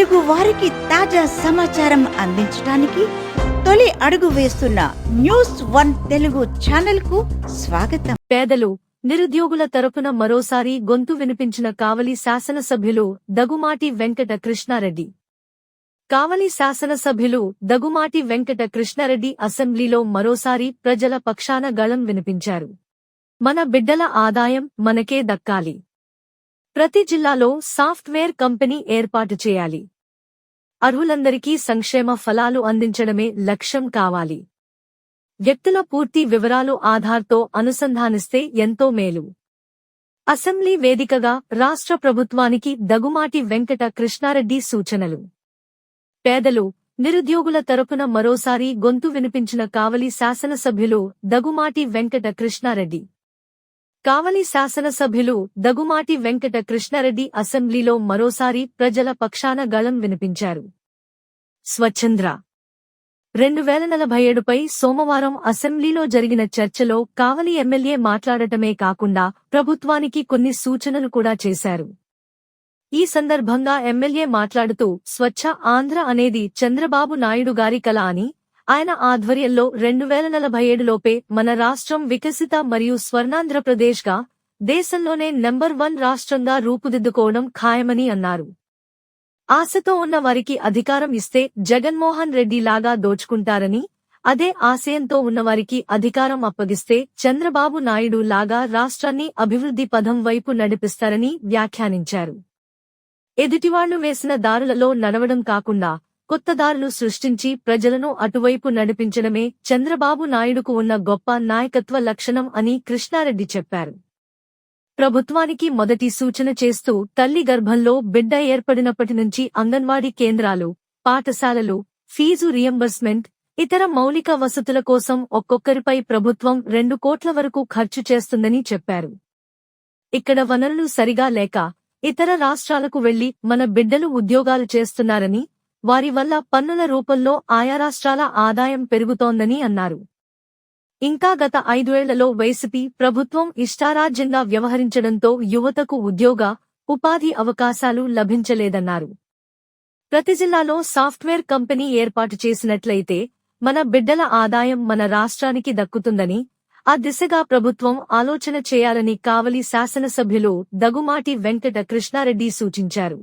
తెలుగు వారికి తాజా సమాచారం అందించడానికి తొలి అడుగు వేస్తున్న న్యూస్ వన్ తెలుగు ఛానల్కు స్వాగతం. పేదలు నిరుద్యోగుల తరపున మరోసారి గొంతు వినిపించిన కావలి శాసనసభ్యులు దగుమాటి వెంకట కృష్ణారెడ్డి. కావలి శాసనసభ్యులు దగుమాటి వెంకట కృష్ణారెడ్డి అసెంబ్లీలో మరోసారి ప్రజల పక్షాన గళం వినిపించారు. మన బిడ్డల ఆదాయం మనకే దక్కాలి. ప్రతి జిల్లాలో సాఫ్ట్వేర్ కంపెనీ ఏర్పాటు చేయాలి. అర్హులందరికీ సంక్షేమ ఫలాలు అందించడమే లక్ష్యం కావాలి. వ్యక్తుల పూర్తి వివరాలు ఆధార్తో అనుసంధానిస్తే ఎంతో మేలు. అసెంబ్లీ వేదికగా రాష్ట్ర ప్రభుత్వానికి దగుమాటి వెంకట కృష్ణారెడ్డి సూచనలు. పేదలు నిరుద్యోగుల తరపున మరోసారి గొంతు వినిపించిన కావలి శాసనసభ్యులు దగుమాటి వెంకట కృష్ణారెడ్డి. కావలి శాసనసభ్యులు దగుమాటి వెంకట కృష్ణారెడ్డి అసెంబ్లీలో మరోసారి ప్రజల పక్షాన గళం వినిపించారు. స్వచ్ఛంద్ర. రెండు వేల నలభై ఏడుపై సోమవారం అసెంబ్లీలో జరిగిన చర్చలో కావలి ఎమ్మెల్యే మాట్లాడటమే కాకుండా ప్రభుత్వానికి కొన్ని సూచనలు కూడా చేశారు. ఈ సందర్భంగా ఎమ్మెల్యే మాట్లాడుతూ స్వచ్ఛ ఆంధ్ర అనేది చంద్రబాబు నాయుడు గారి కల అని ఆయన ఆధ్వర్యంలో రెండు వేల నలభై ఏడులోపే మన రాష్ట్రం వికసిత మరియు స్వర్ణాంధ్రప్రదేశ్గా దేశంలోనే నెంబర్ వన్ రాష్ట్రంగా రూపుదిద్దుకోవడం ఖాయమని అన్నారు. ఆశతో ఉన్న వారికి అధికారం ఇస్తే జగన్మోహన్ రెడ్డి లాగా దోచుకుంటారని అదే ఆశయంతో ఉన్నవారికి అధికారం అప్పగిస్తే చంద్రబాబు నాయుడు లాగా రాష్ట్రాన్ని అభివృద్ధి పథం వైపు నడిపిస్తారని వ్యాఖ్యానించారు. ఎదుటివాళ్ళు వేసిన దారులలో నడవడం కాకుండా కొత్తదారులు సృష్టించి ప్రజలను అటువైపు నడిపించడమే చంద్రబాబు నాయుడుకు ఉన్న గొప్ప నాయకత్వ లక్షణం అని కృష్ణారెడ్డి చెప్పారు. ప్రభుత్వానికి మొదటి సూచన చేస్తూ తల్లి గర్భంలో బిడ్డ ఏర్పడినప్పటి నుంచి అంగన్వాడీ కేంద్రాలు పాఠశాలలు ఫీజు రియంబర్స్మెంట్ ఇతర మౌలిక వసతుల కోసం ఒక్కొక్కరిపై ప్రభుత్వం రెండు కోట్ల వరకు ఖర్చు చేస్తుందని చెప్పారు. ఇక్కడ వనరులు సరిగా లేక ఇతర రాష్ట్రాలకు వెళ్ళి మన బిడ్డలు ఉద్యోగాలు చేస్తున్నారని వారి వల్ల పన్నుల రూపంలో ఆయా రాష్ట్రాల ఆదాయం పెరుగుతోందని అన్నారు. ఇంకా గత ఐదేళ్ళలో వైసీపీ ప్రభుత్వం ఇష్టారాజ్యంగా వ్యవహరించడంతో యువతకు ఉద్యోగ ఉపాధి అవకాశాలు లభించలేదన్నారు. ప్రతి జిల్లాలో సాఫ్ట్వేర్ కంపెనీ ఏర్పాటు చేసినట్లయితే మన బిడ్డల ఆదాయం మన రాష్ట్రానికి దక్కుతుందని ఆ దిశగా ప్రభుత్వం ఆలోచన చేయాలని కావలి శాసనసభ్యులు దగుమాటి వెంకట కృష్ణారెడ్డి సూచించారు.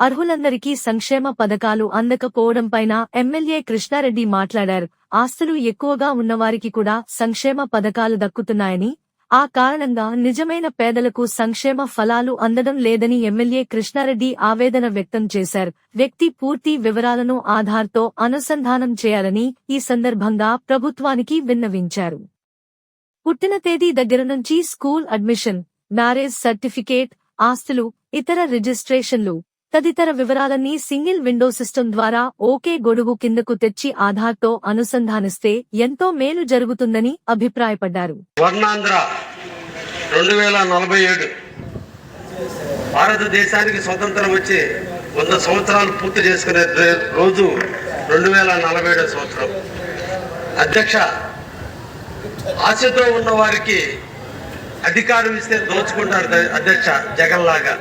అర్హులందరికీ సంక్షేమ పథకాలు అందకపోవడంపైన ఎమ్మెల్యే కృష్ణారెడ్డి మాట్లాడారు. ఆస్తులు ఎక్కువగా ఉన్నవారికి కూడా సంక్షేమ పథకాలు దక్కుతున్నాయని ఆ కారణంగా నిజమైన పేదలకు సంక్షేమ ఫలాలు అందడం లేదని ఎమ్మెల్యే కృష్ణారెడ్డి ఆవేదన వ్యక్తం చేశారు. వ్యక్తి పూర్తి వివరాలను ఆధార్తో అనుసంధానం చేయాలని ఈ సందర్భంగా ప్రభుత్వానికి విన్నవించారు. పుట్టిన తేదీ దగ్గర నుంచి స్కూల్ అడ్మిషన్ మ్యారేజ్ సర్టిఫికేట్ ఆస్తులు ఇతర రిజిస్ట్రేషన్లు తదితర వివరాలన్నీ సింగిల్ విండో సిస్టమ్ ద్వారా ఓకే గొడుగు కిందకు తెచ్చి ఆధార్తో అనుసంధానిస్తే ఎంతో మేలు జరుగుతుందని అభిప్రాయపడ్డారు. స్వర్ణాంధ్ర రెండు వేల నలభై ఏడు భారతదేశానికి స్వతంత్రం వచ్చి వంద సంవత్సరాలు పూర్తి చేసుకునే రోజు రెండు వేల నలభై ఏడో సంవత్సరం. అధ్యక్ష ఆశతో ఉన్న వారికి అధికారం ఇస్తే దోచుకుంటారు అధ్యక్ష జగన్ లాగా.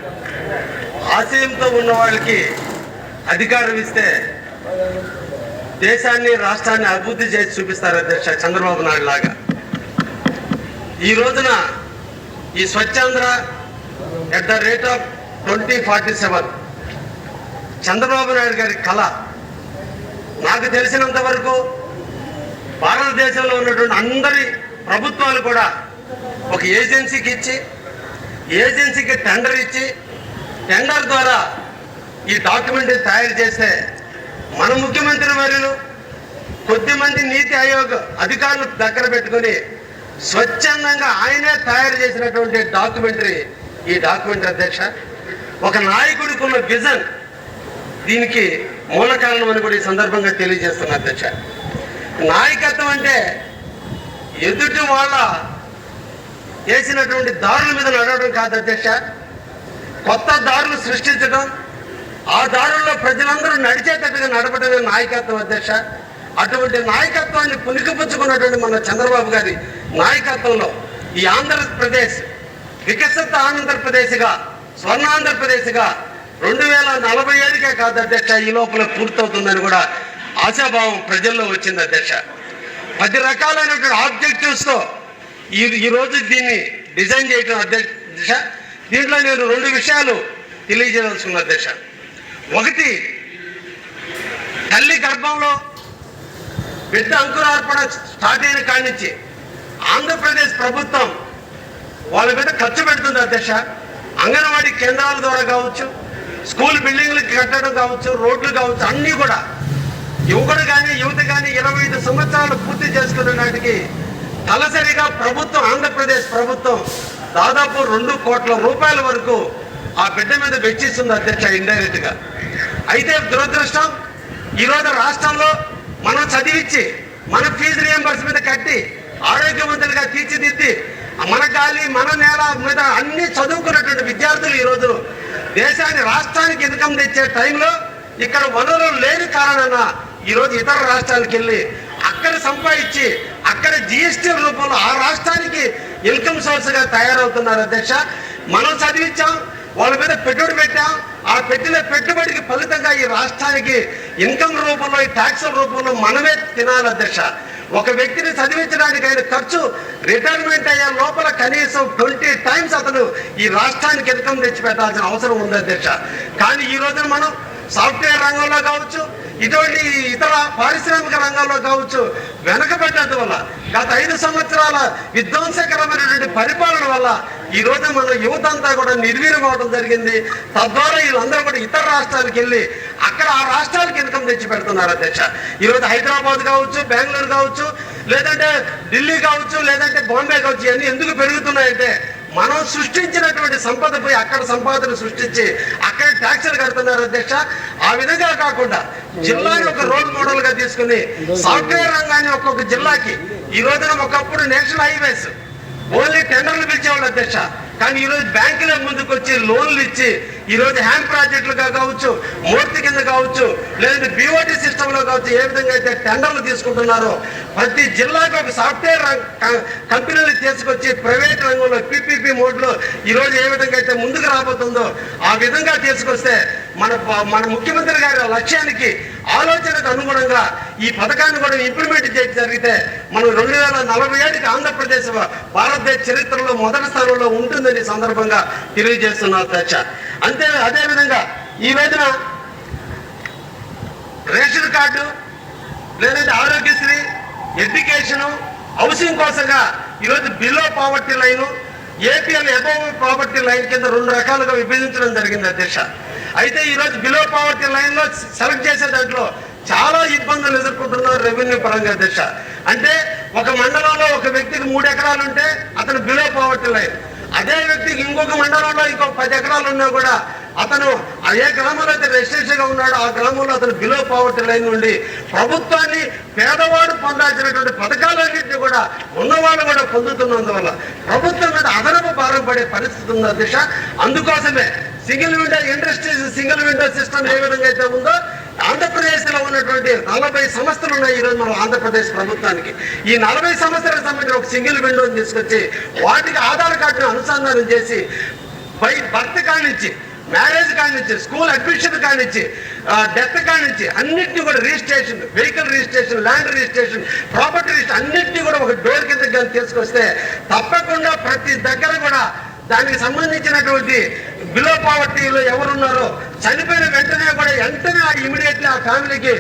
ఆశయంతో ఉన్న వాళ్ళకి అధికారం ఇస్తే దేశాన్ని రాష్ట్రాన్ని అభివృద్ధి చేసి చూపిస్తారు అధ్యక్ష చంద్రబాబు నాయుడు లాగా. ఈ రోజున ఈ Swachhandhra at the rate of twenty forty seven Chandrababu Naidu గారి కళ నాకు తెలిసినంత వరకు భారతదేశంలో ఉన్నటువంటి అందరి ప్రభుత్వాలు కూడా ఒక ఏజెన్సీకి ఇచ్చి ఏజెన్సీకి టెండర్ ఇచ్చి టెండర్ ద్వారా ఈ డాక్యుమెంట్ తయారు చేస్తే మన ముఖ్యమంత్రి వర్యులు కొద్దిమంది నీతి ఆయోగ్ అధికారులు దగ్గర పెట్టుకుని స్వచ్ఛందంగా ఆయనే తయారు చేసినటువంటి డాక్యుమెంటరీ ఈ డాక్యుమెంటరీ అధ్యక్ష ఒక నాయకుడికి ఉన్న విజన్ దీనికి మూల కారణం అని కూడా ఈ సందర్భంగా తెలియజేస్తున్న అధ్యక్ష. నాయకత్వం అంటే ఎదుటి వాళ్ళ వేసినటువంటి దారుల మీద నడవడం కాదు అధ్యక్ష. కొత్త దారులు సృష్టించడం ఆ దారుల్లో ప్రజలందరూ నడిచేటట్టుగా నడపడమే నాయకత్వం అధ్యక్ష. అటువంటి నాయకత్వాన్ని పులికిపుచ్చుకున్నటువంటి మన చంద్రబాబు గారి నాయకత్వంలో ఈ ఆంధ్రప్రదేశ్ వికసిత ఆంధ్రప్రదేశ్గా స్వర్ణాంధ్రప్రదేశ్గా రెండు వేల నలభై ఏడుకే కాదు అధ్యక్ష ఈ లోపల పూర్తవుతుందని కూడా ఆశాభావం ప్రజల్లో వచ్చింది అధ్యక్ష. పది రకాలైనటువంటి ఆబ్జెక్టివ్స్తో ఈ ఈరోజు దీన్ని డిజైన్ చేయడం అధ్యక్ష దీంట్లో నేను రెండు విషయాలు తెలియజేయదలుచుకున్న దశ ఒకటి తల్లి గర్భంలో పెద్ద అంకురార్పణ స్టార్ట్ అయిన కాడి నుంచి ఆంధ్రప్రదేశ్ ప్రభుత్వం వాళ్ళ మీద ఖర్చు పెడుతుంది అధ్యక్ష. అంగన్వాడీ కేంద్రాల ద్వారా కావచ్చు స్కూల్ బిల్డింగ్లు కట్టడం కావచ్చు రోడ్లు కావచ్చు అన్నీ కూడా యువకుడు కానీ యువత కానీ ఇరవై ఐదు సంవత్సరాలు పూర్తి చేసుకున్న నాటికి తలసరిగా ప్రభుత్వం ఆంధ్రప్రదేశ్ ప్రభుత్వం దాదాపు రెండు కోట్ల రూపాయల వరకు ఆ బిడ్డ మీద వెచ్చిస్తుంది అధ్యక్ష ఇండైరెక్ట్గా. అయితే దురదృష్టం ఈరోజు రాష్ట్రంలో మనం చదివించి మన ఫీజు రియంబర్స్మెంట్ కట్టి ఆరోగ్యవంతులుగా తీర్చిదిద్ది మన గాలి మన నేల మీద అన్ని చదువుకున్నటువంటి విద్యార్థులు ఈరోజు దేశాన్ని రాష్ట్రానికి ఇన్కమ్ తెచ్చే టైంలో ఇక్కడ వనరులు లేని కారణాన ఈరోజు ఇతర రాష్ట్రాలకు వెళ్ళి అక్కడ సంపాదించి అక్కడ జిఎస్టీ రూపంలో ఆ రాష్ట్రానికి ఇన్కమ్ సోర్స్గా తయారవుతున్నారు అధ్యక్ష. మనం చదివించాం వాళ్ళ మీద పెట్టుబడి పెట్టాం. ఆ పెట్టిన పెట్టుబడికి ఫలితంగా ఈ రాష్ట్రానికి ఇన్కమ్ రూపంలో ఈ ట్యాక్స్ రూపంలో మనమే తినాలి అధ్యక్ష. ఒక వ్యక్తిని చదివించడానికి అయిన ఖర్చు రిటైర్మెంట్ అయ్యే లోపల కనీసం ట్వంటీ టైమ్స్ అతను ఈ రాష్ట్రానికి ఇన్కమ్ తెచ్చి పెట్టాల్సిన అవసరం ఉంది అధ్యక్ష. కానీ ఈ రోజున మనం సాఫ్ట్వేర్ రంగంలో కావచ్చు ఇటువంటి ఇతర పారిశ్రామిక రంగంలో కావచ్చు వెనకబడ్డది వల్ల గత ఐదు సంవత్సరాల విధ్వంసకరమైనటువంటి పరిపాలన వల్ల ఈ రోజు మన యువత అంతా కూడా నిర్వీర్యం అవడం జరిగింది. తద్వారా వీళ్ళందరూ కూడా ఇతర రాష్ట్రాలకు వెళ్ళి అక్కడ ఆ రాష్ట్రాలకు ఇన్కమ్ తెచ్చి పెడుతున్నారు అధ్యక్ష. ఈరోజు హైదరాబాద్ కావచ్చు బెంగళూరు కావచ్చు లేదంటే ఢిల్లీ కావచ్చు లేదంటే బాంబే కావచ్చు ఇవన్నీ ఎందుకు పెరుగుతున్నాయంటే మనం సృష్టించినటువంటి సంపద పోయి అక్కడ సంపాదన సృష్టించి అక్కడ ట్యాక్సులు కడుతున్నారు అధ్యక్ష. ఆ విధంగా కాకుండా జిల్లాని ఒక రోల్ మోడల్గా తీసుకుని సాఫ్ట్వేర్ రంగాన్ని ఒక్కొక్క జిల్లాకి. ఈ రోజున ఒకప్పుడు నేషనల్ హైవేస్. ఓన్లీ టెండర్లు పిలిచేవాళ్ళు అధ్యక్ష. కానీ ఈరోజు బ్యాంకుల ముందుకు వచ్చి లోన్లు ఇచ్చి ఈరోజు హ్యాండ్ ప్రాజెక్టులుగా కావచ్చు మూర్తి కింద కావచ్చు లేదంటే బీఓటీ సిస్టంలో కావచ్చు ఏ విధంగా అయితే టెండర్లు తీసుకుంటున్నారో ప్రతి జిల్లాకు ఒక సాఫ్ట్వేర్ కంపెనీలు తీసుకొచ్చి ప్రైవేట్ రంగంలో పీపీపీ మోడ్లో ఈరోజు ఏ విధంగా అయితే ముందుకు రాబోతుందో ఆ విధంగా తీసుకొస్తే మన మన ముఖ్యమంత్రి గారి లక్ష్యానికి ఆలోచనకు అనుగుణంగా ఈ పథకాన్ని కూడా ఇంప్లిమెంట్ చేయడం జరిగితే మనం రెండు వేల నలభై ఏడుకి ఆంధ్రప్రదేశ్ భారతదేశ చరిత్రలో మొదటి స్థానంలో ఉంటుందని సందర్భంగా తెలియజేస్తున్నారు అధ్యక్ష అంతే అదే విధంగా ఈ రోజున రేషన్ కార్డు లేదంటే ఆరోగ్యశ్రీ ఎడ్యుకేషను హౌసింగ్ కోసంగా ఈరోజు below poverty line APL above poverty line కింద రెండు రకాలుగా విభజించడం జరిగింది అధ్యక్ష. అయితే ఈరోజు బిలో పావర్టీ లైన్లో సెలెక్ట్ చేసే దాంట్లో చాలా ఇబ్బందులు ఎదుర్కొంటున్నారు రెవెన్యూ పరంగా దిశ. అంటే ఒక మండలంలో ఒక వ్యక్తికి మూడు ఎకరాలు ఉంటే అతను బిలో పావర్టీ లైన్ అదే వ్యక్తికి ఇంకొక మండలంలో ఇంకొక పది ఎకరాలు ఉన్నా కూడా అతను ఏ గ్రామంలో అయితే రెసిడెన్షియల్ ఉన్నాడో ఆ గ్రామంలో అతను బిలో పావర్టీ లైన్ నుండి ప్రభుత్వాన్ని పేదవాడు పొందాల్సినటువంటి పథకాలన్నింటినీ కూడా ఉన్నవాళ్ళు కూడా పొందుతున్నందువల్ల ప్రభుత్వం మీద అదనపు భారం పడే పరిస్థితి ఉన్న దిశ. అందుకోసమే single window industries single window system ఏ విధంగా అయితే ఉందో ఆంధ్రప్రదేశ్లో ఉన్నటువంటి నలభై సంస్థలు ఉన్నాయి ఈ రోజు మన ఆంధ్రప్రదేశ్ ప్రభుత్వానికి. ఈ నలభై సంవత్సరాలకు సంబంధించిన ఒక సింగిల్ విండోని తీసుకొచ్చి వాటికి ఆధార్ కార్డును అనుసంధానం చేసి బై బర్త్ కానించి మ్యారేజ్ కానించి స్కూల్ అడ్మిషన్ కానించి డెత్ కానించి అన్నింటినీ కూడా registration vehicle registration land registration property registration అన్నింటినీ కూడా ఒక డోర్ కింద కానీ తీసుకొస్తే తప్పకుండా ప్రతి దగ్గర కూడా దానికి సంబంధించినటువంటి బిలో పావర్టీలో ఎవరున్నారో చనిపోయిన వెంటనే కూడా వెంటనే ఇమీడియట్లీ ఆ ఫ్యామిలీకి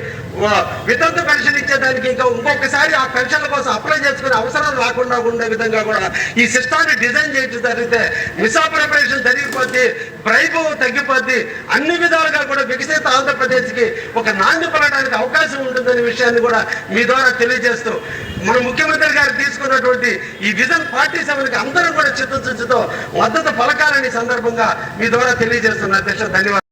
వితంతు పెన్షన్ ఇచ్చేదానికి ఇంకా ఇంకొకసారి ఆ పెన్షన్ల కోసం అప్లై చేసుకునే అవసరం రాకుండా ఉండే విధంగా కూడా ఈ సిస్టాన్ని డిజైన్ చేయడం జరిగితే మిసాప్రపరేషన్ జరిగిపోద్ది ప్రైభవం తగ్గిపోద్ది. అన్ని విధాలుగా కూడా వికసిత ఆంధ్రప్రదేశ్కి ఒక నాంది పడడానికి అవకాశం ఉంటుందనే విషయాన్ని కూడా మీ ద్వారా తెలియజేస్తూ మన ముఖ్యమంత్రి గారు తీసుకున్నటువంటి ఈ విజన్ పార్టీ సెవెన్కి అందరం కూడా చిత్తశుద్ధితో మద్దతు పలకాలని సందర్భంగా మీ ద్వారా తెలియజేస్తున్న అధ్యక్ష ధన్యవాదాలు.